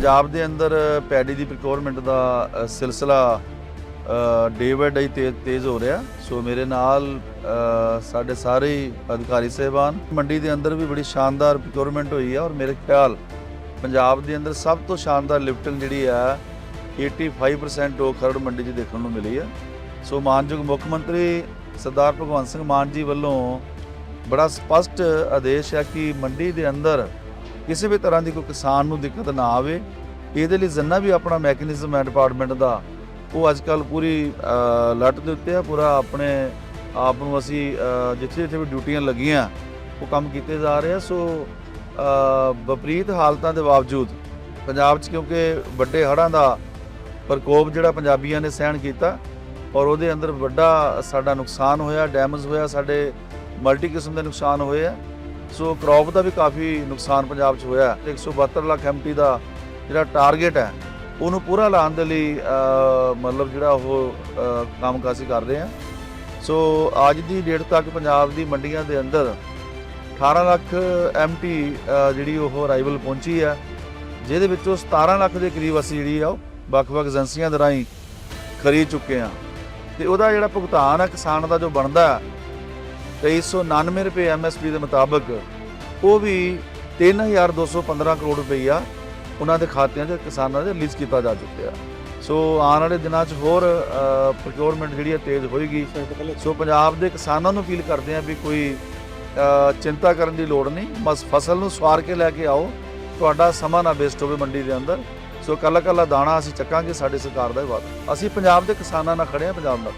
ਪੰਜਾਬ ਦੇ ਅੰਦਰ ਪੈਡੀ ਦੀ ਪ੍ਰੋਕਿਉਰਮੈਂਟ ਦਾ ਸਿਲਸਿਲਾ ਡੇ ਬਾਈ ਡੇ ਤੇਜ਼ ਹੋ ਰਿਹਾ। ਸੋ ਮੇਰੇ ਨਾਲ ਸਾਡੇ ਸਾਰੇ ਅਧਿਕਾਰੀ ਸਹਿਬਾਨ। ਮੰਡੀ ਦੇ ਅੰਦਰ ਵੀ ਬੜੀ ਸ਼ਾਨਦਾਰ ਪ੍ਰੋਕਿਉਰਮੈਂਟ ਹੋਈ ਹੈ ਔਰ ਮੇਰੇ ਖਿਆਲ ਪੰਜਾਬ ਦੇ ਅੰਦਰ ਸਭ ਤੋਂ ਸ਼ਾਨਦਾਰ ਲਿਫਟਿੰਗ ਜਿਹੜੀ ਹੈ 85% ਉਹ ਖਰੜ ਮੰਡੀ 'ਚ ਦੇਖਣ ਨੂੰ ਮਿਲੀ ਹੈ ਸੋ ਮਾਨਯੋਗ ਮੁੱਖ ਮੰਤਰੀ ਸਰਦਾਰ ਭਗਵੰਤ ਸਿੰਘ ਮਾਨ ਜੀ ਵੱਲੋਂ ਬੜਾ ਸਪਸ਼ਟ ਆਦੇਸ਼ ਹੈ ਕਿ ਮੰਡੀ ਦੇ ਅੰਦਰ ਕਿਸੇ ਵੀ ਤਰ੍ਹਾਂ ਦੀ ਕੋਈ ਕਿਸਾਨ ਨੂੰ ਦਿੱਕਤ ਨਾ ਆਵੇ ਇਹਦੇ ਲਈ ਜਿੰਨਾ ਵੀ ਆਪਣਾ ਮੈਕੈਨਿਜ਼ਮ ਹੈ ਡਿਪਾਰਟਮੈਂਟ ਦਾ ਉਹ ਅੱਜ ਕੱਲ ਪੂਰੀ ਅ, ਲੱਟ ਦੇ ਉੱਤੇ ਆ ਪੂਰਾ ਆਪਣੇ ਆਪ ਨੂੰ ਅਸੀਂ ਜਿੱਥੇ ਜਿੱਥੇ ਵੀ ਡਿਊਟੀਆਂ ਲੱਗੀਆਂ ਉਹ ਕੰਮ ਕੀਤੇ ਜਾ ਰਹੇ ਆ। ਸੋ ਵਿਪਰੀਤ ਹਾਲਤਾਂ ਦੇ ਬਾਵਜੂਦ ਪੰਜਾਬ 'ਚ ਕਿਉਂਕਿ ਵੱਡੇ ਹੜ੍ਹਾਂ ਦਾ ਪ੍ਰਕੋਪ ਜਿਹੜਾ ਪੰਜਾਬੀਆਂ ਨੇ ਸਹਿਣ ਕੀਤਾ ਔਰ ਉਹਦੇ ਅੰਦਰ ਵੱਡਾ ਸਾਡਾ ਨੁਕਸਾਨ ਹੋਇਆ ਡੈਮੇਜ ਹੋਇਆ ਸਾਡੇ ਮਲਟੀ ਕਿਸਮ ਦੇ ਨੁਕਸਾਨ ਹੋਏ ਆ। ਸੋ ਕ੍ਰੌਪ ਦਾ ਵੀ ਕਾਫੀ ਨੁਕਸਾਨ ਪੰਜਾਬ 'ਚ ਹੋਇਆ 172 ਲੱਖ ਐਮਟੀ ਦਾ ਜਿਹੜਾ ਟਾਰਗੇਟ ਹੈ ਉਹਨੂੰ ਪੂਰਾ ਲਾਉਣ ਦੇ ਲਈ ਮਤਲਬ ਜਿਹੜਾ ਉਹ ਅ, ਕੰਮ ਕਾਸੀ ਕਰ ਰਹੇ ਆ ਸੋ ਅੱਜ ਦੀ ਡੇਟ ਤੱਕ ਪੰਜਾਬ ਦੀ ਮੰਡੀਆਂ ਦੇ ਅੰਦਰ 18 ਲੱਖ ਐਮਟੀ ਜਿਹੜੀ ਉਹ ਅਰਾਈਵਲ ਪਹੁੰਚੀ ਹੈ ਜਿਹਦੇ ਵਿੱਚੋਂ 17 ਲੱਖ ਦੇ ਕਰੀਬ ਅਸੀਂ ਜਿਹੜੀ ਆ ਉਹ ਵੱਖ-ਵੱਖ ਏਜੰਸੀਆਂ ਦੇ ਰਾਹੀਂ ਖਰੀਦ ਚੁੱਕੇ ਆ ਤੇ ਉਹਦਾ ਜਿਹੜਾ ਭੁਗਤਾਨ ਆ ਕਿਸਾਨ ਦਾ ਜੋ ਬਣਦਾ 2399 ਰੁਪਏ ਐਮਐਸਪੀ ਦੇ ਮੁਤਾਬਕ, ਉਹ ਵੀ 3215 ਕਰੋੜ ਰੁਪਈਆ ਉਹਨਾਂ ਦੇ ਖਾਤਿਆਂ 'ਚ ਕਿਸਾਨਾਂ ਦੇ ਰਿਲੀਜ਼ ਕੀਤਾ ਜਾ ਚੁੱਕਿਆ ਸੋ ਆਉਣ ਵਾਲੇ ਦਿਨਾਂ 'ਚ ਹੋਰ ਪ੍ਰੋਕਿਉਰਮੈਂਟ ਜਿਹੜੀ ਹੈ ਤੇਜ਼ ਹੋਏਗੀ। ਸੋ ਪੰਜਾਬ ਦੇ ਕਿਸਾਨਾਂ ਨੂੰ ਅਪੀਲ ਕਰਦੇ ਆ ਵੀ ਕੋਈ ਚਿੰਤਾ ਕਰਨ ਦੀ ਲੋੜ ਨਹੀਂ। ਬਸ ਫਸਲ ਨੂੰ ਸਵਾਰ ਕੇ ਲੈ ਕੇ ਆਓ। ਤੁਹਾਡਾ ਸਮਾਂ ਨਾ ਵੇਸਟ ਹੋਵੇ ਮੰਡੀ ਦੇ ਅੰਦਰ। ਸੋ ਕੱਲਾ ਕੱਲਾ ਦਾਣਾ ਅਸੀਂ ਚੱਕਾਂਗੇ, ਸਾਡੇ ਸਰਕਾਰ ਦਾ ਹੀ ਵਾਅਦਾ। ਅਸੀਂ ਪੰਜਾਬ ਦੇ ਕਿਸਾਨਾਂ ਨਾਲ ਖੜੇ ਆ ਪੰਜਾਬ ਨਾਲ